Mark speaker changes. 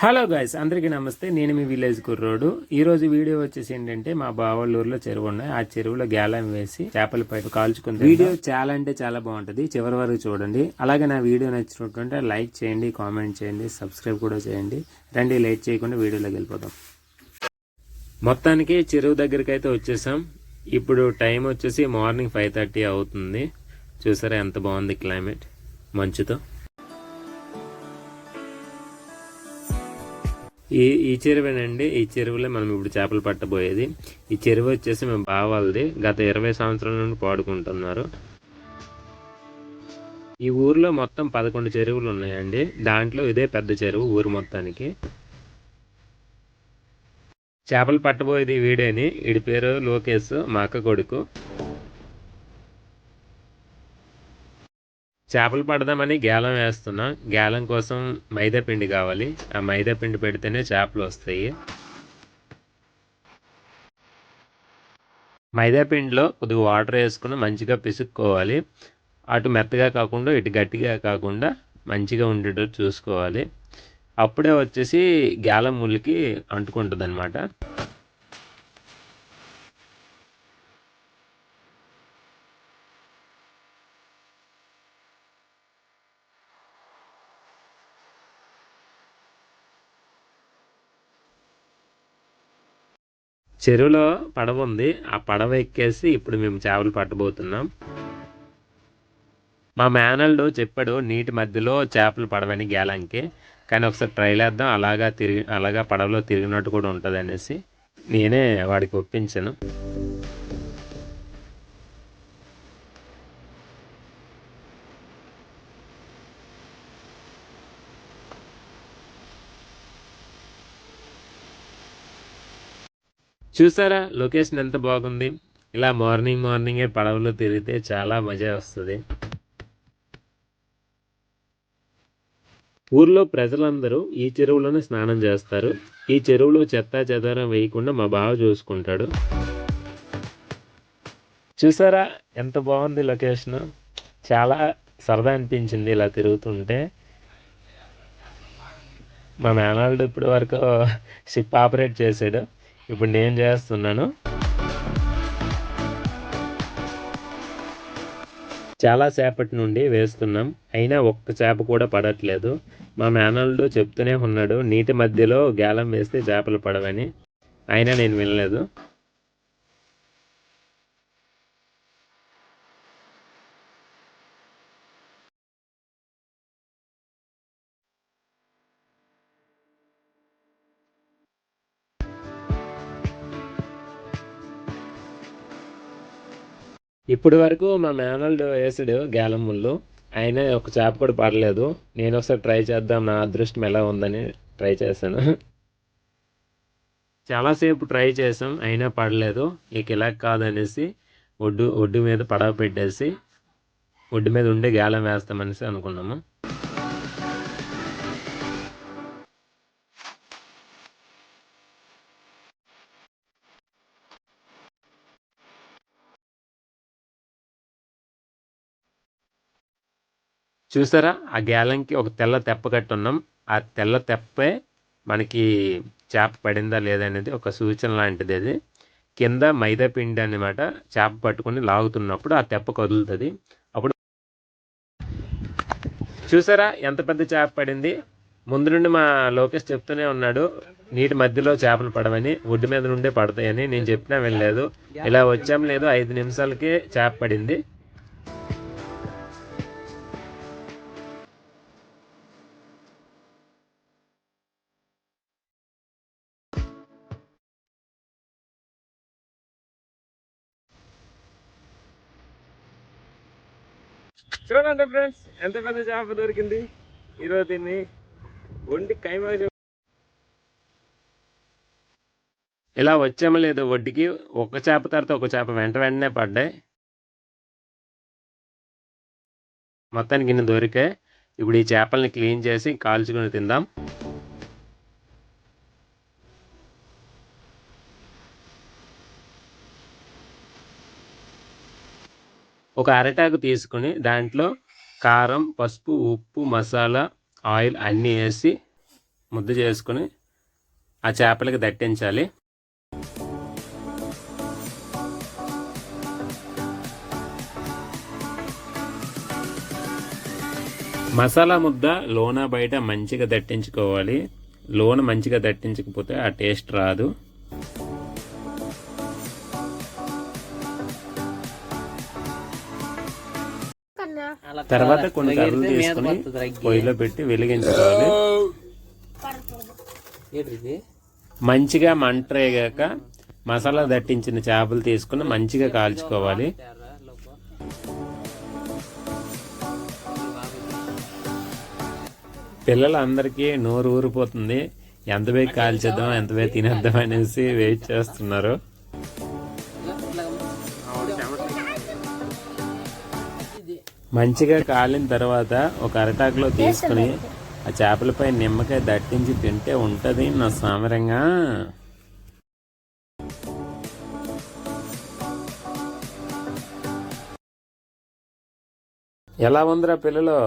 Speaker 1: Hello guys అందరికీ నమస్తే. నేను మీ విలేజ్ కుర్రోడు. ఈ రోజు వీడియో వచ్చేసి ఏంటంటే మా బావళ్ళూరులో చెరువు ఉన్నాయి. ఆ చెరువులో గ్యాలం వేసి చేపల పైపు కాల్చుకుంది వీడియో చాలా అంటే చాలా బాగుంటది. చివరి వరకు చూడండి. అలాగే నా వీడియో నచ్చినట్టుంటే లైక్ చేయండి కామెంట్ చేయండి సబ్స్క్రైబ్ కూడా చేయండి. రండి లేట్ చేయకుండా వీడియోలోకి వెళ్ళిపోదాం. మొత్తానికి చెరువు దగ్గరికి అయితే వచ్చేసాం. ఇప్పుడు టైం వచ్చేసి మార్నింగ్ ఫైవ్ థర్టీ అవుతుంది. చూసారా ఎంత బాగుంది క్లైమేట్? మంచుతో. ఈ ఈ చెరువేనండి ఈ చెరువులో మనం ఇప్పుడు చేపలు పట్టబోయేది. ఈ చెరువు వచ్చేసి మేము బావాలది. గత ఇరవై సంవత్సరాల నుండి పాడుకుంటున్నారు. ఈ ఊర్లో మొత్తం పదకొండు చెరువులు ఉన్నాయండి. దాంట్లో ఇదే పెద్ద చెరువు ఊరు మొత్తానికి. చేపలు పట్టబోయేది వీడేని. వీడి పేరు లోకేష్ మా అక్క కొడుకు. చేపలు పడదామని గేలం వేస్తున్నాం. గేలం కోసం మైదా పిండి కావాలి. ఆ మైదా పిండి పెడితేనే చేపలు వస్తాయి. మైదా పిండిలో కొద్దిగా వాటర్ వేసుకుని మంచిగా పిసుక్కోవాలి. అటు మెత్తగా కాకుండా ఇటు గట్టిగా కాకుండా మంచిగా ఉండేటట్టు చూసుకోవాలి. అప్పుడే వచ్చేసి గేలం ములికి అంటుకుంటుంది అనమాట చెరువులో పడవ ఉంది. ఆ పడవ ఎక్కేసి ఇప్పుడు మేము చేపలు పట్టబోతున్నాం. మా మేనల్డు చెప్పాడు నీటి మధ్యలో చేపలు పడవని గేలంకి. కానీ ఒకసారి ట్రైల్ వేద్దాం. అలాగా తిరిగి అలాగా పడవలో తిరిగినట్టు కూడా ఉంటుంది అనేసి నేనే వాడికి ఒప్పించాను. చూసారా? లొకేషన్ ఎంత బాగుంది? ఇలా మార్నింగ్ మార్నింగే పడవలో తిరిగితే చాలా మజా వస్తుంది. ఊర్లో ప్రజలందరూ ఈ చెరువులోనే స్నానం చేస్తారు. ఈ చెరువులో చెత్త చెదారం వేయకుండా మా బావ చూసుకుంటాడు. చూసారా? ఎంత బాగుంది లొకేషన్. చాలా సరదా అనిపించింది ఇలా తిరుగుతుంటే. మా మేనాల్డ్ ఇప్పటి వరకు షిప్ ఆపరేట్ చేసాడు ఇప్పుడు నేను చేస్తున్నాను. చాలాసేపటి నుండి వేస్తున్నాం. అయినా ఒక్క చేప కూడా పడట్లేదు. మా మేనల్డ్ చెప్తూనే ఉన్నాడు నీటి మధ్యలో గేలం వేస్తే చేపలు పడవని. అయినా నేను వినలేదు. ఇప్పటి వరకు మా మేనల్డు వేసాడు గేలం అయినా ఒక చేప కూడా పడలేదు. నేను ఒకసారి ట్రై చేద్దాం నా అదృష్టం ఎలా ఉందని ట్రై చేశాను. చాలాసేపు ట్రై చేసాం అయినా పడలేదు. ఇక ఇలా కాదనేసి ఒడ్డు ఒడ్డు మీద పడవ పెట్టేసి ఒడ్డు మీద ఉండే గాలం వేస్తామనేసి అనుకున్నాము. చూసారా? ఆ గ్యాలంకి ఒక తెల్ల తెప్ప కట్టున్నాం ఆ తెల్ల తెప్పే మనకి చేప పడిందా లేదా అనేది ఒక సూచన లాంటిది అది. కింద మైదా పిండి అనమాట చేప పట్టుకొని లాగుతున్నప్పుడు ఆ తెప్ప కదులుతుంది. అప్పుడు చూసారా? ఎంత పెద్ద చేప పడింది? ముందు నుండి మా లోకేష్ చెప్తూనే ఉన్నాడు నీటి మధ్యలో చేపలు పడవని ఒడ్డు మీద నుండే పడతాయని నేను చెప్పినా వెళ్ళలేదు ఇలా వచ్చాం లేదు ఐదు నిమిషాలకే చేప పడింది. చూడండి ఫ్రెండ్స్ ఎంత పెద్ద చేప దొరికింది. ఈరోజు దీన్ని ఒంటి కైమా ఇలా వచ్చామో లేదు ఒడ్డుకి ఒక చేప తర్వాత ఒక చేప వెంట వెంటనే పడ్డాయి. మొత్తానికి ఇన్ని దొరికాయి. ఇప్పుడు ఈ చేపల్ని క్లీన్ చేసి కాల్చుకొని తిందాం. ఒక అరటాకు తీసుకుని దాంట్లో కారం పసుపు ఉప్పు మసాలా ఆయిల్ అన్నీ వేసి ముద్ద చేసుకుని ఆ చేపలకి దట్టించాలి. మసాలా ముద్ద లోన బయట మంచిగా దట్టించుకోవాలి. లోన మంచిగా దట్టించకపోతే ఆ టేస్ట్ రాదు. తర్వాత కొన్ని కర్రలు తీసుకుని. పొయ్యిలో పెట్టి వెలిగించుకోవాలి? మంచిగా మంట రేగాక మసాలా దట్టించిన చేపలు తీసుకుని మంచిగా కాల్చుకోవాలి. పిల్లలందరికీ నోరు ఊరిపోతుంది ఎంత వేగి కాల్చేద్దాం ఎంత వేగి తినేద్దాం అనేసి వెయిట్ చేస్తున్నారు మంచిగా కాలిన తర్వాత ఒక అరటాకులో తీసుకుని ఆ చేపలపై నిమ్మకాయ దట్టించి తింటే ఉంటది నా సామరంగా. ఎలా ఉందిరా పిల్లలు?